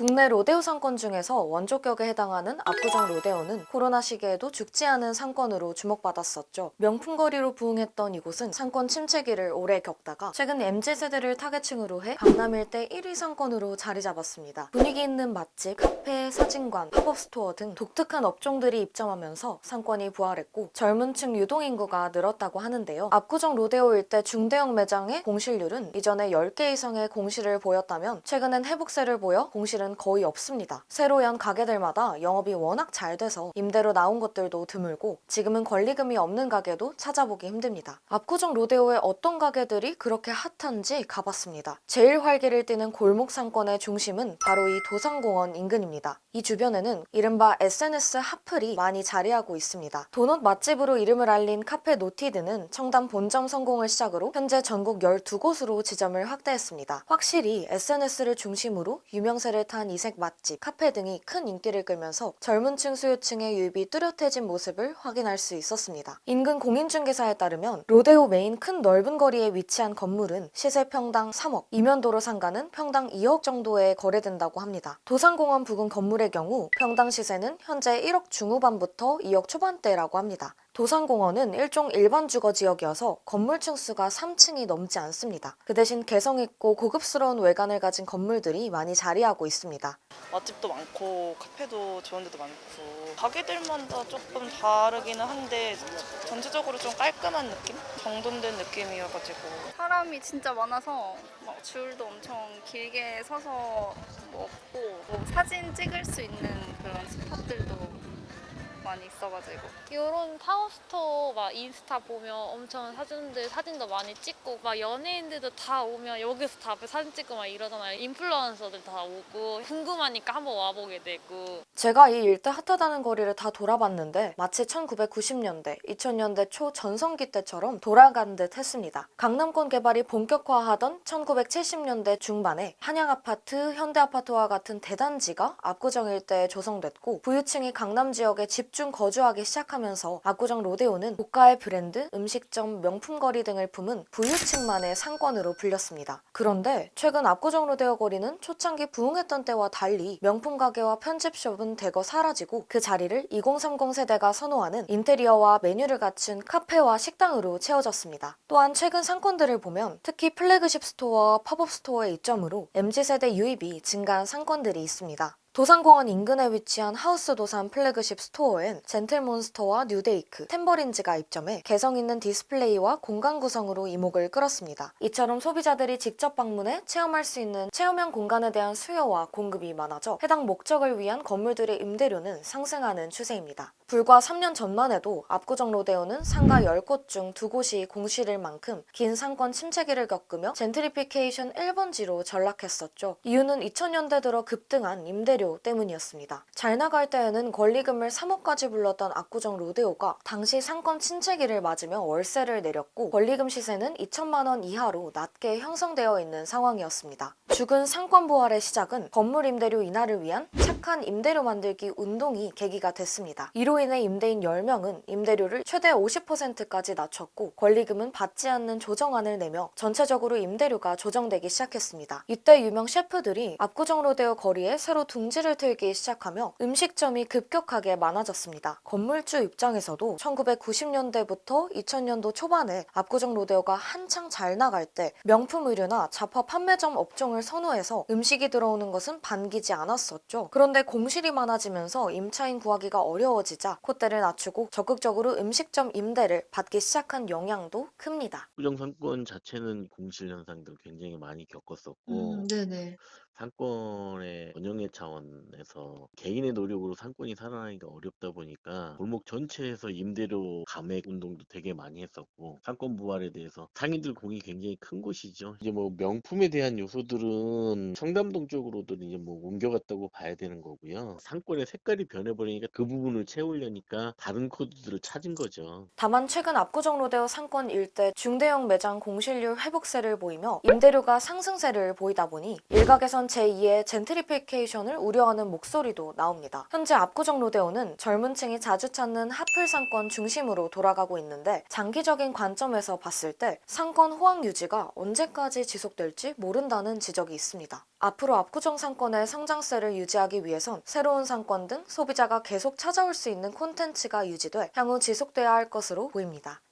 국내 로데오 상권 중에서 원조격에 해당하는 압구정 로데오는 코로나 시기에도 죽지 않은 상권으로 주목받았었죠. 명품거리로 부흥했던 이곳은 상권 침체기를 오래 겪다가 최근 MZ세대를 타겟층으로 해 강남 일대 1위 상권으로 자리 잡았습니다. 분위기 있는 맛집, 카페, 사진관, 팝업 스토어 등 독특한 업종들이 입점하면서 상권이 부활했고 젊은 층 유동 인구가 늘었다고 하는데요. 압구정 로데오 일대 중대형 매장의 공실률은 이전에 10개 이상의 공실을 보였다면 최근엔 회복세를 보여 공실은 거의 없습니다. 새로 연 가게들마다 영업이 워낙 잘 돼서 임대로 나온 것들도 드물고 지금은 권리금이 없는 가게도 찾아보기 힘듭니다. 압구정 로데오의 어떤 가게들이 그렇게 핫한지 가봤습니다. 제일 활기를 띠는 골목 상권의 중심은 바로 이 도산공원 인근입니다. 이 주변에는 이른바 SNS 핫플이 많이 자리하고 있습니다. 도넛 맛집으로 이름을 알린 카페 노티드는 청담 본점 성공을 시작으로 현재 전국 12곳으로 지점을 확대했습니다. 확실히 SNS를 중심으로 유명세를 탄 이색 맛집, 카페 등이 큰 인기를 끌면서 젊은 층 수요층의 유입이 뚜렷해진 모습을 확인할 수 있었습니다. 인근 공인중개사에 따르면 로데오 메인 큰 넓은 거리에 위치한 건물은 시세 평당 3억, 이면도로 상가는 평당 2억 정도에 거래된다고 합니다. 도산공원 부근 건물의 경우 평당 시세는 현재 1억 중후반부터 2억 초반대라고 합니다. 도산공원은 일종 일반 주거 지역이어서 건물층 수가 3층이 넘지 않습니다. 그 대신 개성 있고 고급스러운 외관을 가진 건물들이 많이 자리하고 있습니다. 맛집도 많고 카페도 좋은 데도 많고 가게들마다 조금 다르기는 한데 전체적으로 좀 깔끔한 느낌? 정돈된 느낌이어가지고 사람이 진짜 많아서 막 줄도 엄청 길게 서서 먹고 뭐 사진 찍을 수 있는 그런 스팟들도 많이 있어가지고 이런 파워스토어 막 인스타 보면 엄청 사진들 사진도 많이 찍고 막 연예인들도 다 오면 여기서 다 앞에 사진 찍고 막 이러잖아요. 인플루언서들 다 오고 궁금하니까 한번 와보게 되고 제가 이 일대 핫하다는 거리를 다 돌아봤는데 마치 1990년대, 2000년대 초 전성기 때처럼 돌아간 듯 했습니다. 강남권 개발이 본격화하던 1970년대 중반에 한양아파트, 현대아파트와 같은 대단지가 압구정 일대에 조성됐고 부유층이 강남 지역에 집중 거주하기 시작하면서 압구정 로데오는 고가의 브랜드, 음식점, 명품거리 등을 품은 부유층만의 상권으로 불렸습니다. 그런데 최근 압구정 로데오 거리는 초창기 부흥했던 때와 달리 명품 가게와 편집숍은 대거 사라지고 그 자리를 2030 세대가 선호하는 인테리어와 메뉴를 갖춘 카페와 식당으로 채워졌습니다. 또한 최근 상권들을 보면 특히 플래그십 스토어와 팝업 스토어의 이점으로 MZ세대 유입이 증가한 상권들이 있습니다. 도산공원 인근에 위치한 하우스 도산 플래그십 스토어엔 젠틀몬스터와 뉴데이크, 템버린즈가 입점해 개성 있는 디스플레이와 공간 구성으로 이목을 끌었습니다. 이처럼 소비자들이 직접 방문해 체험할 수 있는 체험형 공간에 대한 수요와 공급이 많아져 해당 목적을 위한 건물들의 임대료는 상승하는 추세입니다. 불과 3년 전만 해도 압구정 로데오는 상가 10곳 중 2곳이 공실일 만큼 긴 상권 침체기를 겪으며 젠트리피케이션 1번지로 전락했었죠. 이유는 2000년대 들어 급등한 임대료 때문이었습니다. 잘 나갈 때에는 권리금을 3억까지 불렀던 압구정 로데오가 당시 상권 침체기를 맞으며 월세를 내렸고 권리금 시세는 2천만 원 이하로 낮게 형성되어 있는 상황이었습니다. 죽은 상권 부활의 시작은 건물 임대료 인하를 위한 착한 임대료 만들기 운동이 계기가 됐습니다. 이로 인해 임대인 10명은 임대료를 최대 50%까지 낮췄고 권리금은 받지 않는 조정안을 내며 전체적으로 임대료가 조정되기 시작했습니다. 이때 유명 셰프들이 압구정 로데오 거리에 새로 둥지를 틀기 시작하며 음식점이 급격하게 많아졌습니다. 건물주 입장에서도 1990년대부터 2000년도 초반에 압구정 로데오가 한창 잘 나갈 때 명품 의류나 잡화 판매점 업종을 선호해서 음식이 들어오는 것은 반기지 않았었죠. 그런데 공실이 많아지면서 임차인 구하기가 어려워지자 콧대를 낮추고 적극적으로 음식점 임대를 받기 시작한 영향도 큽니다. 부정 상권 자체는 공실 현상들 굉장히 많이 겪었었고 음, 네네. 상권의 번영의 차원에서 개인의 노력으로 상권이 살아나기가 어렵다 보니까 골목 전체에서 임대료 감액 운동도 되게 많이 했었고 상권 부활에 대해서 상인들 공이 굉장히 큰 곳이죠. 이제 뭐 명품에 대한 요소들은 청담동 쪽으로도 이제 뭐 옮겨갔다고 봐야 되는 거고요. 상권의 색깔이 변해버리니까 그 부분을 채우려니까 다른 코드들을 찾은 거죠. 다만 최근 압구정 로데오 상권 일대 중대형 매장 공실률 회복세를 보이며 임대료가 상승세를 보이다 보니 일각에 선 제2의 젠트리피케이션을 우려하는 목소리도 나옵니다. 현재 압구정 로데오는 젊은 층이 자주 찾는 핫플 상권 중심으로 돌아가고 있는데 장기적인 관점에서 봤을 때 상권 호황 유지가 언제까지 지속될지 모른다는 지적이 있습니다. 앞으로 압구정 상권의 성장세를 유지하기 위해선 새로운 상권 등 소비자가 계속 찾아올 수 있는 콘텐츠가 유지돼 향후 지속돼야 할 것으로 보입니다.